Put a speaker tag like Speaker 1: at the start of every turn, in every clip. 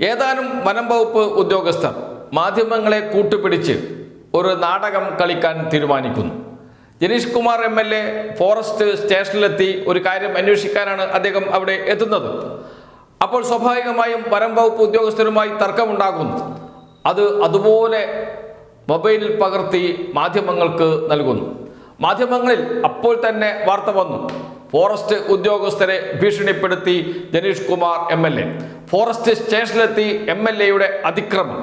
Speaker 1: ഏതാനും വനം വകുപ്പ് ഉദ്യോഗസ്ഥർ മാധ്യമങ്ങളെ കൂട്ടുപിടിച്ച് ഒരു നാടകം കളിക്കാൻ തീരുമാനിക്കുന്നു. Janeesh Kumar M L A forest സ്റ്റേഷനിലെത്തി ഒരു കാര്യം അന്വേഷിക്കാനാണ് അദ്ദേഹം അവിടെ എത്തുന്നത്. അപ്പോൾ സ്വാഭാവികമായും വനം വകുപ്പ് ഉദ്യോഗസ്ഥരുമായി തർക്കമുണ്ടാകുന്നു. അത് അതുപോലെ മൊബൈലിൽ പകർത്തി മാധ്യമങ്ങൾക്ക് നൽകുന്നു. മാധ്യമങ്ങളിൽ അപ്പോൾ തന്നെ വാർത്ത വന്നു. ഫോറസ്റ്റ് ഉദ്യോഗസ്ഥരെ ഭീഷണിപ്പെടുത്തി Janeesh Kumar M L A. Forest സ്റ്റേഷനിലെത്തി എം എൽ എയുടെ അതിക്രമം.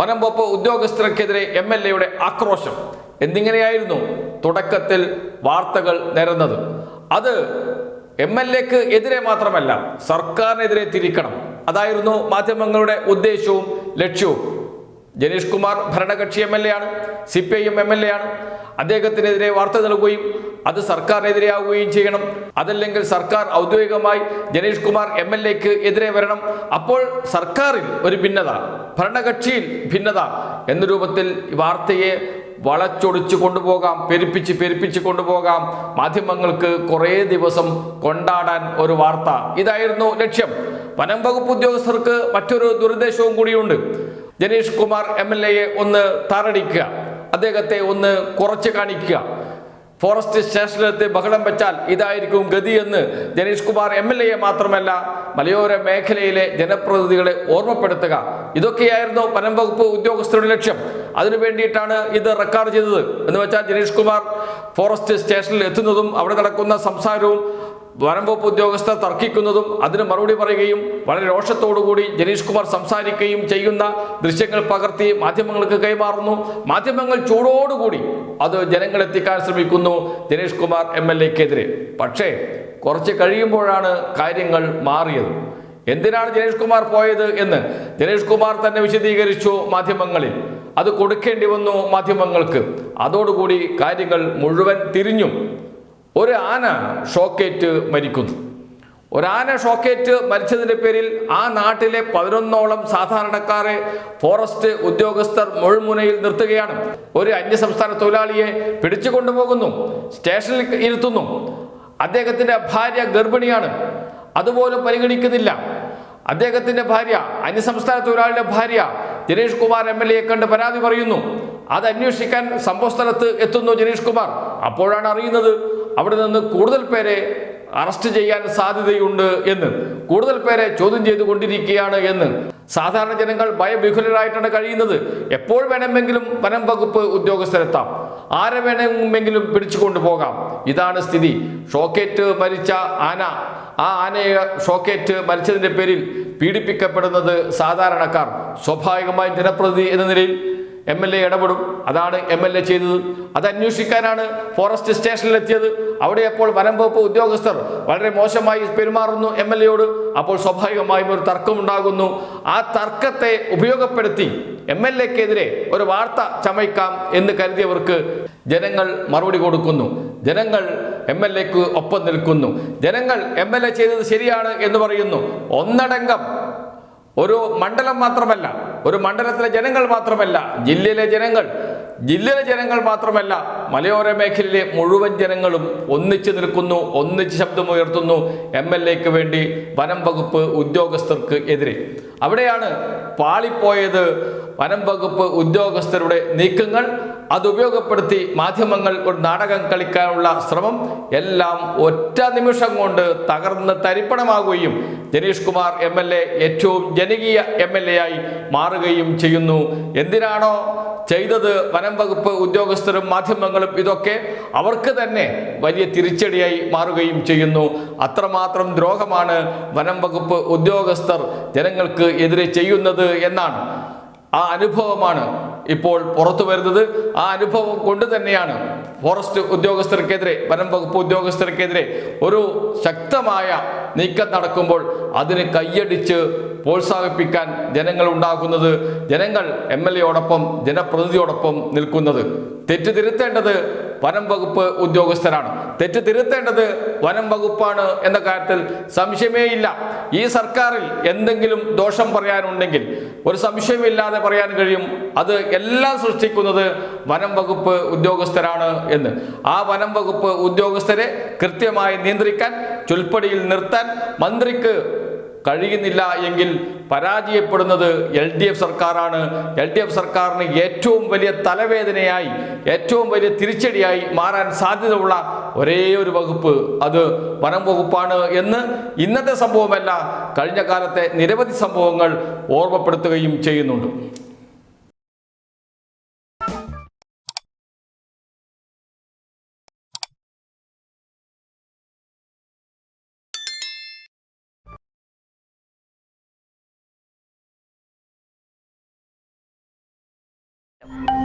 Speaker 1: വനം വകുപ്പ് ഉദ്യോഗസ്ഥർക്കെതിരെ എം എൽ എയുടെ ആക്രോശം. എന്നിങ്ങനെയായിരുന്നു തുടക്കത്തിൽ വാർത്തകൾ നിരന്നത്. അത് എം എൽ എക്ക് എതിരെ മാത്രമല്ല സർക്കാരിനെതിരെ തിരിക്കണം. അതായിരുന്നു മാധ്യമങ്ങളുടെ ഉദ്ദേശവും ലക്ഷ്യവും. ജനീഷ് കുമാർ ഭരണകക്ഷി എം എൽ എ ആണ് C P I M M L A ആണ്. അദ്ദേഹത്തിനെതിരെ വാർത്ത നൽകുകയും അത് സർക്കാരിനെതിരെയാവുകയും ചെയ്യണം. അതല്ലെങ്കിൽ സർക്കാർ ഔദ്യോഗികമായി ജനീഷ് കുമാർ എം എൽ എക്ക് എതിരെ വരണം. അപ്പോൾ സർക്കാരിൽ ഒരു ഭിന്നത ഭരണകക്ഷിയിൽ ഭിന്നത എന്ന രൂപത്തിൽ വാർത്തയെ വളച്ചൊടിച്ചു കൊണ്ടുപോകാം പെരുപ്പിച്ച് പെരുപ്പിച്ച് കൊണ്ടുപോകാം. മാധ്യമങ്ങൾക്ക് കുറേ ദിവസം കൊണ്ടാടാൻ ഒരു വാർത്ത. ഇതായിരുന്നു ലക്ഷ്യം. വനം വകുപ്പ് ഉദ്യോഗസ്ഥർക്ക് മറ്റൊരു ദുരുദ്ദേശവും കൂടിയുണ്ട്. ജനീഷ് കുമാർ എം എൽ എയെ ഒന്ന് താറടിക്കുക അദ്ദേഹത്തെ ഒന്ന് കുറച്ച് കാണിക്കുക. ഫോറസ്റ്റ് സ്റ്റേഷനിലെത്തി ബഹളം വെച്ചാൽ ഇതായിരിക്കും ഗതി എന്ന് ജനീഷ് കുമാർ എം എൽ എയെ മാത്രമല്ല മലയോര മേഖലയിലെ ജനപ്രതിനിധികളെ ഓർമ്മപ്പെടുത്തുക. ഇതൊക്കെയായിരുന്നു വനം വകുപ്പ് ഉദ്യോഗസ്ഥരുടെ ലക്ഷ്യം. അതിനു വേണ്ടിയിട്ടാണ് ഇത് റെക്കോർഡ് ചെയ്തത്. എന്ന് വെച്ചാൽ ജനീഷ് കുമാർ ഫോറസ്റ്റ് സ്റ്റേഷനിൽ എത്തുന്നതും അവിടെ നടക്കുന്ന സംസാരവും വനം വകുപ്പ് ഉദ്യോഗസ്ഥർ തർക്കിക്കുന്നതും അതിന് മറുപടി പറയുകയും വളരെ രോഷത്തോടുകൂടി ജനീഷ് കുമാർ സംസാരിക്കുകയും ചെയ്യുന്ന ദൃശ്യങ്ങൾ പകർത്തി മാധ്യമങ്ങൾക്ക് കൈമാറുന്നു. മാധ്യമങ്ങൾ ചൂടോടുകൂടി അത് ജനങ്ങളെത്തിക്കാൻ ശ്രമിക്കുന്നു ജനീഷ് കുമാർ എം എൽ എക്കെതിരെ. പക്ഷേ കുറച്ച് കഴിയുമ്പോഴാണ് കാര്യങ്ങൾ മാറിയത്. എന്തിനാണ് ജനീഷ് കുമാർ പോയത് എന്ന് ജനീഷ് കുമാർ തന്നെ വിശദീകരിച്ചു മാധ്യമങ്ങളിൽ. അത് കൊടുക്കേണ്ടി വന്നു മാധ്യമങ്ങൾക്ക്. അതോടുകൂടി കാര്യങ്ങൾ മുഴുവൻ തിരിഞ്ഞു. ഒരു ആന ഷോക്കേറ്റ് മരിക്കുന്നു. ഒരാന ഷോക്കേറ്റ് മരിച്ചതിന്റെ പേരിൽ ആ നാട്ടിലെ പതിനൊന്നോളം സാധാരണക്കാരെ ഫോറസ്റ്റ് ഉദ്യോഗസ്ഥർ മുഴുമുനയിൽ നിർത്തുകയാണ്. ഒരു അന്യസംസ്ഥാന തൊഴിലാളിയെ പിടിച്ചു കൊണ്ടുപോകുന്നു സ്റ്റേഷനിൽ ഇരുത്തുന്നു. അദ്ദേഹത്തിന്റെ ഭാര്യ ഗർഭിണിയാണ് അതുപോലും പരിഗണിക്കുന്നില്ല. അദ്ദേഹത്തിന്റെ ഭാര്യ അന്യസംസ്ഥാന തൊഴിലാളിയുടെ ഭാര്യ ജനീഷ് കുമാർ എം എൽ എയെ കണ്ട് പരാതി പറയുന്നു. അത് അന്വേഷിക്കാൻ സംഭവ സ്ഥലത്ത് എത്തുന്നു ജനീഷ് കുമാർ. അപ്പോഴാണ് അറിയുന്നത് അവിടെ നിന്ന് കൂടുതൽ പേരെ അറസ്റ്റ് ചെയ്യാൻ സാധ്യതയുണ്ട് എന്ന്. കൂടുതൽ പേരെ ചോദ്യം ചെയ്തുകൊണ്ടിരിക്കുകയാണ് എന്ന്. സാധാരണ ജനങ്ങൾ ഭയവിഹുലരായിട്ടാണ് കഴിയുന്നത്. എപ്പോൾ വേണമെങ്കിലും വനം വകുപ്പ് ഉദ്യോഗസ്ഥരെത്താം. ആരെ വേണമെങ്കിലും പിടിച്ചു കൊണ്ടുപോകാം ഇതാണ് സ്ഥിതി. ഷോക്കേറ്റ് മരിച്ച ആന. ആ ആനയെ ഷോക്കേറ്റ് മരിച്ചതിന്റെ പേരിൽ പീഡിപ്പിക്കപ്പെടുന്നത് സാധാരണക്കാർ. സ്വാഭാവികമായും ജനപ്രതിനിധി എന്ന നിലയിൽ എം എൽ എ ഇടപെടും. അതാണ് എം എൽ എ ചെയ്തത്. അത് അന്വേഷിക്കാനാണ് ഫോറസ്റ്റ് സ്റ്റേഷനിലെത്തിയത് അവിടെ അപ്പോൾ വനം വകുപ്പ് ഉദ്യോഗസ്ഥർ വളരെ മോശമായി പെരുമാറുന്നു എം എൽ എയോട് അപ്പോൾ സ്വാഭാവികമായും ഒരു തർക്കമുണ്ടാകുന്നു ആ തർക്കത്തെ ഉപയോഗപ്പെടുത്തി എം എൽ എക്കെതിരെ ഒരു വാർത്ത ചമയ്ക്കാം എന്ന് കരുതിയവർക്ക് ജനങ്ങൾ മറുപടി കൊടുക്കുന്നു. ജനങ്ങൾ എം എൽ എക്ക് ഒപ്പം നിൽക്കുന്നു. ജനങ്ങൾ എം എൽ എ ചെയ്തത് ശരിയാണ് എന്ന് പറയുന്നു. ഒന്നടങ്കം ഒരു മണ്ഡലം മാത്രമല്ല ഒരു മണ്ഡലത്തിലെ ജനങ്ങൾ മാത്രമല്ല ജില്ലയിലെ ജനങ്ങൾ ജില്ലയിലെ ജനങ്ങൾ മാത്രമല്ല മലയോര മേഖലയിലെ മുഴുവൻ ജനങ്ങളും ഒന്നിച്ചു നിൽക്കുന്നു ഒന്നിച്ച് ശബ്ദമുയർത്തുന്നു എം എൽ എക്ക് വേണ്ടി വനം വകുപ്പ് ഉദ്യോഗസ്ഥർക്ക് എതിരെ. അവിടെയാണ് പാളിപ്പോയത് വനം വകുപ്പ് ഉദ്യോഗസ്ഥരുടെ നീക്കങ്ങൾ. അത് ഉപയോഗപ്പെടുത്തി മാധ്യമങ്ങൾ ഒരു നാടകം കളിക്കാനുള്ള ശ്രമം എല്ലാം ഒറ്റ നിമിഷം കൊണ്ട് തകർന്ന് തരിപ്പണമാകുകയും Janeesh Kumar M L A ഏറ്റവും ജനകീയ എം എൽ എ ആയി മാറുകയും ചെയ്യുന്നു. എന്തിനാണോ ചെയ്തത് വനം വകുപ്പ് ഉദ്യോഗസ്ഥരും മാധ്യമങ്ങളും ഇതൊക്കെ? അവർക്ക് തന്നെ വലിയ തിരിച്ചടിയായി മാറുകയും ചെയ്യുന്നു. അത്രമാത്രം ദ്രോഹമാണ് വനം വകുപ്പ് ഉദ്യോഗസ്ഥർ ജനങ്ങൾക്ക് എതിരെ ചെയ്യുന്നത് എന്നാണ്. ആ അനുഭവമാണ് ഇപ്പോൾ പുറത്തു വരുന്നത് ആ അനുഭവം കൊണ്ട് തന്നെയാണ്. ഫോറസ്റ്റ് ഉദ്യോഗസ്ഥർക്കെതിരെ വനം വകുപ്പ് ഉദ്യോഗസ്ഥർക്കെതിരെ ഒരു ശക്തമായ നീക്കം നടക്കുമ്പോൾ അതിന് കൈയടിച്ച് പ്രോത്സാഹിപ്പിക്കാൻ ജനങ്ങൾ ഉണ്ടാകുന്നത് ജനങ്ങൾ എം എൽ എയോടൊപ്പം ജനപ്രതിനിധിയോടൊപ്പം നിൽക്കുന്നത്. തെറ്റ് തിരുത്തേണ്ടത് വനം വകുപ്പ് ഉദ്യോഗസ്ഥരാണ് തെറ്റ് തിരുത്തേണ്ടത് വനം വകുപ്പാണ് എന്ന കാര്യത്തിൽ സംശയമേ ഇല്ല. ഈ സർക്കാരിൽ എന്തെങ്കിലും ദോഷം പറയാനുണ്ടെങ്കിൽ ഒരു സംശയമില്ലാതെ പറയാൻ കഴിയും. അത് എല്ലാം സൃഷ്ടിക്കുന്നത് വനം വകുപ്പ് ഉദ്യോഗസ്ഥരാണ് എന്ന്. ആ വനം വകുപ്പ് ഉദ്യോഗസ്ഥരെ കൃത്യമായി നിയന്ത്രിക്കാൻ ചുൽപ്പടിയിൽ നിർത്താൻ മന്ത്രിക്ക് കഴിയുന്നില്ല എങ്കിൽ പരാജയപ്പെടുന്നത് എൽ ഡി എഫ് സർക്കാരാണ്. എൽ ഡി എഫ് സർക്കാരിന് ഏറ്റവും വലിയ തലവേദനയായി ഏറ്റവും വലിയ തിരിച്ചടിയായി മാറാൻ സാധ്യതയുള്ള ഒരേ ഒരു വകുപ്പ് അത് വനം വകുപ്പാണ് എന്ന് ഇന്നത്തെ സംഭവമല്ല കഴിഞ്ഞ കാലത്തെ നിരവധി സംഭവങ്ങൾ ഓർമ്മപ്പെടുത്തുകയും ചെയ്യുന്നുണ്ട്. Yep.